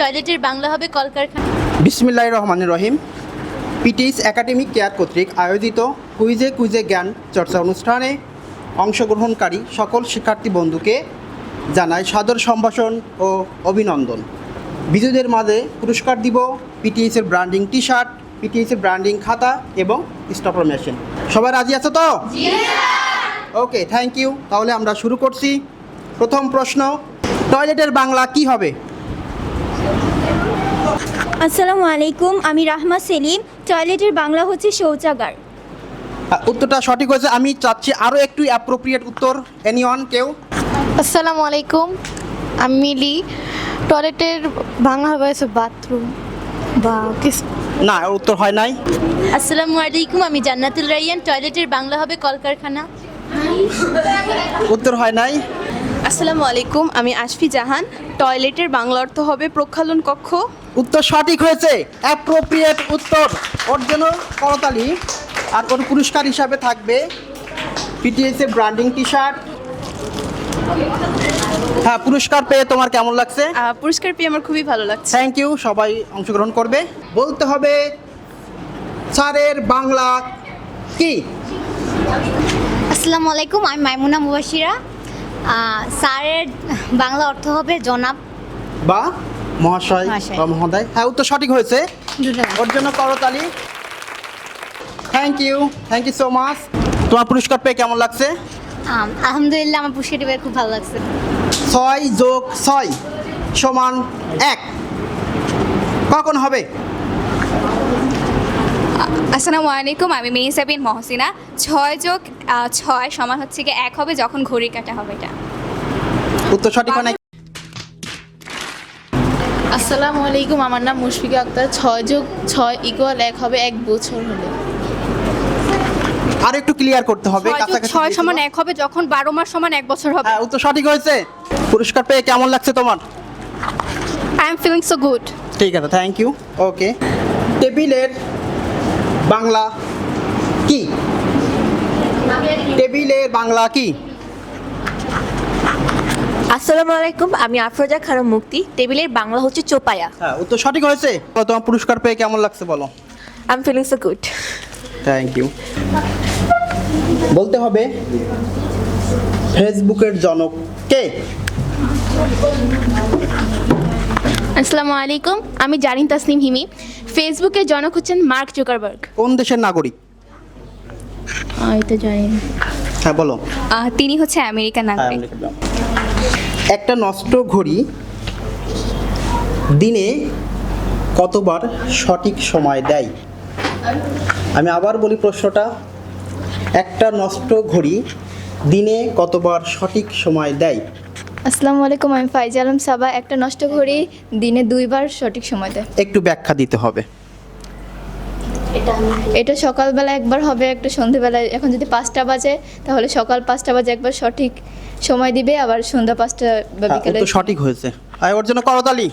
টয়লেটের বাংলা হবে কলকারখানা। বিসমিল্লাহ রহমান রহিম। পিটিএস একাডেমিক কেয়ার কর্তৃক আয়োজিত কুইজে কুইজে জ্ঞান চর্চা অনুষ্ঠানে অংশগ্রহণকারী সকল শিক্ষার্থী বন্ধুকে জানাই সাদর সম্ভাষণ ও অভিনন্দন। বিজয়ীদের মাঝে পুরস্কার দিব পিটিএসের ব্র্যান্ডিং টি শার্ট পিটিএসের ব্র্যান্ডিং খাতা এবং স্টপার মেশিন। সবাই রাজি আছো তো? Okay thank you. তাহলে আমরা শুরু করছি। প্রথম প্রশ্ন টয়লেটের বাংলা কি হবে? আসসালামু আলাইকুম আমি রাহমা সেলিম টয়লেটের বাংলা হচ্ছে শৌচাগার। উত্তরটা সঠিক হয়েছে আমি চাচ্ছি আরও একটু অ্যাপ্রোপ্রিয়েট উত্তর। এনিওয়ান কেউ? আসসালামু আলাইকুম আমি মিলি টয়লেটের বাংলা হবে হচ্ছে বাথরুম। বা কিছু না উত্তর হয় নাই। আসসালামু আলাইকুম আমি জান্নাতুল রাইয়ান টয়লেটের বাংলা হবে কলকারখানা। উত্তর হয় নাই। আসসালামু আলাইকুম আমি আশফি জাহান। টয়লেটের বাংলা অর্থ হবে প্রক্ষালন কক্ষ। উত্তর সঠিক হয়েছে। অ্যাপ্রোপ্রিয়েট উত্তর। ওর জন্য করতালি। আর ওর পুরস্কার হিসাবে থাকবে। পিটিএস এর ব্র্যান্ডিং টি শার্ট হ্যাঁ পুরস্কার পেয়ে তোমার কেমন লাগছে? পুরস্কার পেয়ে আমার খুবই ভালো লাগছে। থ্যাংক ইউ সবাই অংশগ্রহণ করবে। বলতে হবে স্যারের বাংলা কি? আসসালামু আলাইকুম আমি মাইমুনা মুবাশিরা। স্যারের বাংলা অর্থ হবে জনাব। বা মহাশয়। বা মহোদয়। হ্যাঁ উত্তর সঠিক হয়েছে। ওর জন্য করতালি thank you thank you so much তোমার পুরস্কার পেয়ে কেমন লাগছে? আলহামদুলিল্লাহ আমার পুষ্কারটি পেয়ে খুব ভালো লাগছে। ছয় যোগ ছয় সমান এক। কখন হবে? আসসালামু আলাইকুম আমি মেহিসাবিন মহসিনা। ছয় যোগ আহ, ছয় সমান হচ্ছে কি এক হবে যখন ঘড়ি কাটা হবে এটা। উত্তর সঠিক আসসালামু আলাইকুম আমার নাম মুশফিকা আক্তার। ছয় যোগ ছয় ইকুয়াল এক হবে এক বছর হলে। আর একটু ক্লিয়ার করতে হবে ছয় সমান এক হবে যখন বারো মাস সমান এক বছর হবে। হ্যাঁ উত্তর সঠিক হয়েছে। পুরস্কার পেয়ে কেমন লাগছে তোমার? I am feeling so good ঠিক আছে থ্যাংক ইউ ওকে টেবিলের বাংলা কি? টেবিলের বাংলা কি? আসসালামু আলাইকুম আমি আফরোজা খানম মুক্তি। টেবিলের বাংলা হচ্ছে চোপায়া। হ্যাঁ উত্তর সঠিক হয়েছে? তোমার পুরস্কার পেয়ে কেমন লাগছে বলো? I am feeling so good thank you বলতে হবে ফেসবুকের জনক কে? আসসালামু আলাইকুম আমি জারিন তাসনিম হিমি। ফেসবুকের জনক হচ্ছেন মার্ক জুকারবার্গ। কোন দেশের নাগরিক? আমি তো জানি না হ্যাঁ বলো। আহ, তিনি হচ্ছে আমেরিকান হ্যাঁ, নাগরিক। একটা নষ্ট ঘড়ি দিনে কতবার সঠিক সময় দেয়? আমি আবার বলি প্রশ্নটা একটা নষ্ট ঘড়ি দিনে কতবার সঠিক সময় দেয়? আসসালামু আলাইকুম আমি ফাইজ আলম সাবা। একটা নষ্ট ঘড়ি দিনে দুইবার সঠিক সময় দেয় একটু ব্যাখ্যা দিতে হবে। এটা সকালবেলা একবার হবে একটা সন্ধেবেলায় এখন যদি পাঁচটা বাজে তাহলে সকাল পাঁচটা বাজে একবার সঠিক সময় দিবে আবার সন্ধ্যা পাঁচটা বা হ্যাঁ, বিকেলে সঠিক হয়েছে। আয় ওর জন্য করতালি